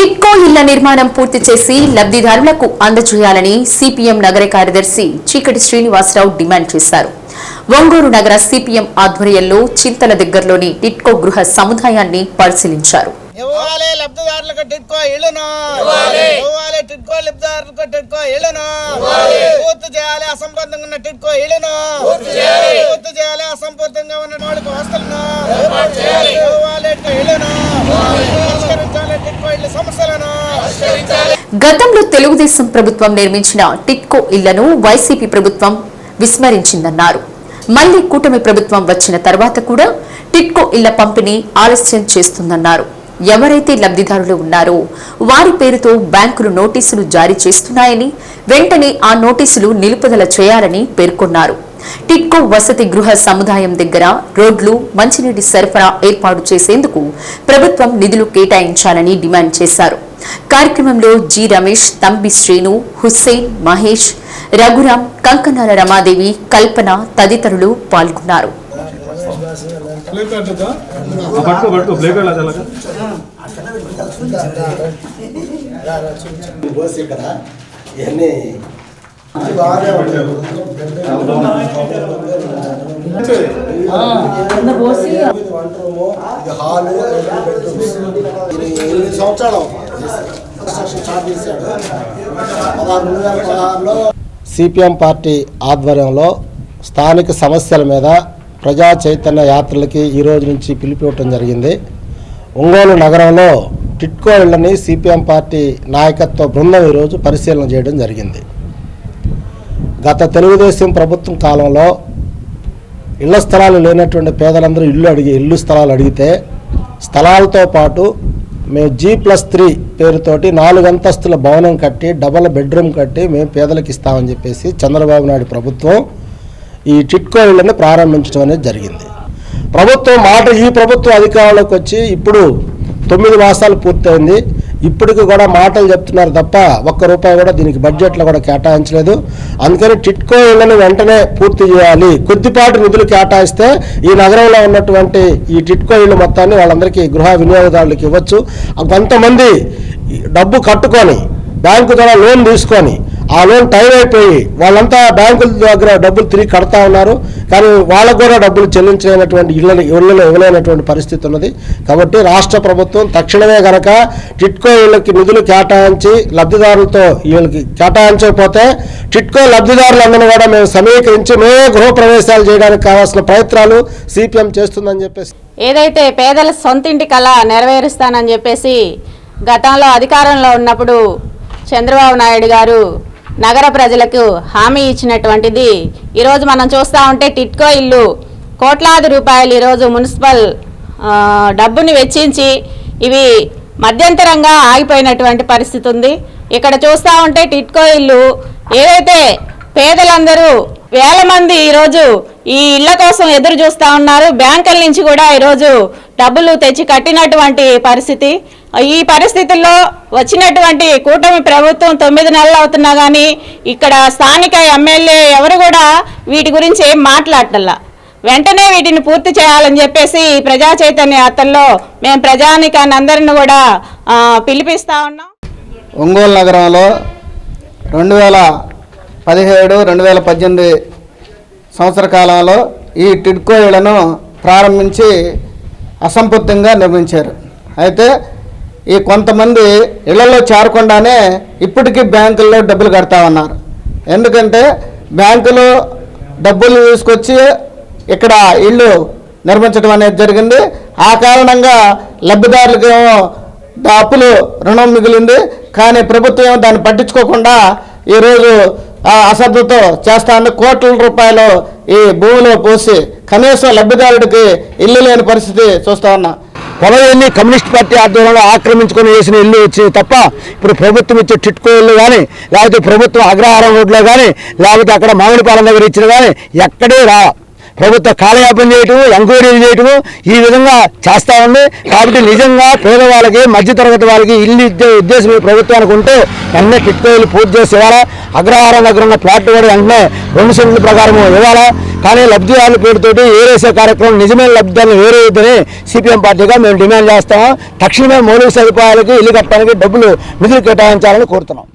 టిట్కో ఇళ్ళ నిర్మాణం పూర్తి చేసి లబ్ధిదారులకు అందజేయాలని సిపిఎం నగర కార్యదర్శి చీకటి శ్రీనివాసరావు డిమాండ్ చేశారు. ఒంగోలు నగర సిపిఎం ఆధ్వర్యంలో చింతల దగ్గరలోని టిట్కో గృహ సముదాయాన్ని పరిశీలించారు. ఇవ్వాలి లబ్ధిదారులకు టిట్కో ఇళ్ళను ఇవ్వాలి. టిట్కో లబ్ధిదారులకు టిట్కో ఇళ్ళను పూర్తి చేయాలి అసంబద్ధంగా ఉన్న టిట్కో ఇళ్ళను పూర్తి చేయాలి. అసంబద్ధంగా ఉన్న వాళ్ళకి వస్తువులను ఇవ్వాలి టిట్కో ఇళ్ళను పరిష్కరించాలి టిట్కో ఇళ్ళ సమస్యలను గతంలో తెలుగుదేశం ప్రభుత్వం నిర్మించిన టిట్కో ఇళ్ళను వైసీపీ ప్రభుత్వం విస్మరించిందన్నారు. మళ్ళీ కూటమి ప్రభుత్వం వచ్చిన తర్వాత కూడా టిట్కో ఇళ్ళ పంపిణీ ఆలస్యం చేస్తుందన్నారు. ఎవరైతే లబ్ధిదారులు ఉన్నారో వారి పేరుతో బ్యాంకులు నోటీసులు జారీ చేస్తున్నాయని వెంటనే ఆ నోటీసులు నిలుపుదల చేయాలని పేర్కొన్నారు. టిట్కో వసతి గృహ సముదాయం దగ్గర రోడ్లు మంచినీటి సరఫరా ఏర్పాటు చేసేందుకు ప్రభుత్వం నిధులు కేటాయించాలని డిమాండ్ చేశారు కార్యక్రమంలో జి రమేష్ తంబి శ్రీను హుస్సేన్ మహేష్ రఘురాం కంకనాల రమాదేవి కల్పన తదితరులు పాల్గొన్నారు ఇవన్నీ హాలు, ఎనిమిది సంవత్సరాలు స్టార్ట్ చేశాడు పదహారు రెండు వేల పదహారులో సిపిఎం పార్టీ ఆధ్వర్యంలో స్థానిక సమస్యల మీద ప్రజా చైతన్య యాత్రలకి ఈ రోజు నుంచి పిలిపివ్వటం జరిగింది. ఒంగోలు నగరంలో టిట్కో ఇళ్ళని సిపిఎం పార్టీ నాయకత్వ బృందం ఈరోజు పరిశీలన చేయడం జరిగింది. గత తెలుగుదేశం ప్రభుత్వం కాలంలో ఇళ్ళ స్థలాలు లేనటువంటి పేదలందరూ ఇల్లు అడిగి ఇల్లు స్థలాలు అడిగితే స్థలాలతో పాటు మేము జీ ప్లస్ త్రీ పేరుతోటి నాలుగు అంతస్తుల భవనం కట్టి డబల్ బెడ్రూమ్ కట్టి మేము పేదలకు ఇస్తామని చెప్పేసి చంద్రబాబు నాయుడు ప్రభుత్వం ఈ చిట్కో ఇళ్ళను ప్రారంభించడం అనేది జరిగింది. ప్రభుత్వం మాట ఈ ప్రభుత్వం అధికారంలోకి వచ్చి ఇప్పుడు తొమ్మిది మాసాలు పూర్తయింది. ఇప్పటికి కూడా మాటలు చెప్తున్నారు తప్ప ఒక్క రూపాయి కూడా దీనికి బడ్జెట్లో కూడా కేటాయించలేదు. అందుకని టిట్కో ఇళ్ళను వెంటనే పూర్తి చేయాలి. కొద్దిపాటి నిధులు కేటాయిస్తే ఈ నగరంలో ఉన్నటువంటి ఈ టిట్కో ఇళ్ళు మొత్తాన్ని వాళ్ళందరికీ గృహ వినియోగదారులకు ఇవ్వచ్చు. కొంతమంది డబ్బు కట్టుకొని బ్యాంకు ద్వారా లోన్ తీసుకొని ఆ లోన్ టైం అయిపోయి వాళ్ళంతా బ్యాంకుల దగ్గర డబ్బులు తిరిగి కడతా ఉన్నారు. కానీ వాళ్ళకు కూడా డబ్బులు చెల్లించలేనటువంటి ఇళ్ళని ఇళ్ళలో ఇవ్వలేనటువంటి పరిస్థితి ఉన్నది. కాబట్టి రాష్ట్ర ప్రభుత్వం తక్షణమే గనక టిట్కో వీళ్ళకి నిధులు కేటాయించి లబ్ధిదారులతో వీళ్ళకి కేటాయించకపోతే టిట్కో లబ్ధిదారులందరూ కూడా మేము సమీకరించి మేమే గృహప్రవేశాలు చేయడానికి కావాల్సిన ప్రయత్నాలు సిపిఎం చేస్తుందని చెప్పేసి. ఏదైతే పేదల సొంతింటి కళ నెరవేరుస్తానని చెప్పేసి గతంలో అధికారంలో ఉన్నప్పుడు చంద్రబాబు నాయుడు గారు నగర ప్రజలకు హామీ ఇచ్చినటువంటిది. ఈరోజు మనం చూస్తూ ఉంటే టిట్కో ఇల్లు. కోట్లాది రూపాయలు ఈరోజు మున్సిపల్ డబ్బుని వెచ్చించి ఇవి మధ్యంతరంగా ఆగిపోయినటువంటి పరిస్థితి ఉంది. ఇక్కడ చూస్తూ ఉంటే టిట్కో ఇల్లు. ఏదైతే పేదలందరూ వేల మంది ఈరోజు ఈ ఇళ్ళ కోసం ఎదురు చూస్తూ ఉన్నారు బ్యాంకుల నుంచి కూడా ఈరోజు డబ్బులు తెచ్చి కట్టినటువంటి పరిస్థితి. ఈ పరిస్థితుల్లో వచ్చినటువంటి కూటమి ప్రభుత్వం తొమ్మిది నెలలు అవుతున్నా కానీ ఇక్కడ స్థానిక ఎమ్మెల్యే ఎవరు కూడా వీటి గురించి ఏం మాట్లాడటల్లా. వెంటనే వీటిని పూర్తి చేయాలని చెప్పేసి ప్రజా చైతన్య యాత్రలో మేము ప్రజానికాన్ని అందరిని కూడా పిలిపిస్తా ఉన్నాం. ఒంగోలు నగరంలో రెండు వేల పదిహేడు రెండు వేల పద్దెనిమిది సంవత్సర కాలంలో ఈ టిడ్కో ఇళ్ళను ప్రారంభించి అసంపూర్తిగా నిర్మించారు. అయితే ఈ కొంతమంది ఇళ్ళలో చేరకుండానే ఇప్పటికీ బ్యాంకుల్లో డబ్బులు కడతా ఉన్నారు. ఎందుకంటే బ్యాంకులు డబ్బులు తీసుకొచ్చి ఇక్కడ ఇల్లు నిర్మించడం అనేది జరిగింది. ఆ కారణంగా లబ్ధిదారులకు అప్పులు రుణం మిగిలింది. కానీ ప్రభుత్వం ఏమో దాన్ని పట్టించుకోకుండా ఈరోజు అశ్రద్ధతో చేస్తా ఉంది కోట్ల రూపాయలు ఈ భూమిలో పోసి కనీసం లబ్ధిదారుడికి ఇల్లు లేని పరిస్థితి చూస్తా ఉన్నా. పొలవన్నీ కమ్యూనిస్ట్ పార్టీ ఆధ్వర్యంలో ఆక్రమించుకొని వేసిన ఇల్లు వచ్చింది తప్ప ఇప్పుడు ప్రభుత్వం ఇచ్చే చిట్కో ఇల్లు కానీ లేకపోతే ప్రభుత్వం అగ్రహారం రోడ్లో కానీ లేకపోతే అక్కడ మామిడిపాలెం దగ్గర ఇచ్చిన కానీ ఎక్కడే రా. ప్రభుత్వ కాలయాపన చేయటము ఎంక్వైరీలు చేయటము ఈ విధంగా చేస్తా ఉంది. కాబట్టి నిజంగా పేదవాళ్ళకి మధ్యతరగతి వాళ్ళకి ఇల్లు ఇచ్చే ఉద్దేశం ప్రభుత్వానికి ఉంటే వెంటనే టిట్కోయిలు పూర్తి చేసి ఇవ్వాలా? అగ్రహారం దగ్గర ఉన్న ప్లాట్ కూడా వెంటనే రెండు సెంట్ల ప్రకారం ఇవ్వాలా? కానీ లబ్ధిదారుల పేరుతోటి ఏరేసే కార్యక్రమం నిజమైన లబ్ధిదారులు వేరేయద్దని సిపిఎం పార్టీగా మేము డిమాండ్ చేస్తాము. తక్షణమే మౌలిక సదుపాయాలకి ఇల్లు కట్టడానికి డబ్బులు నిధులు కేటాయించాలని కోరుతున్నాం.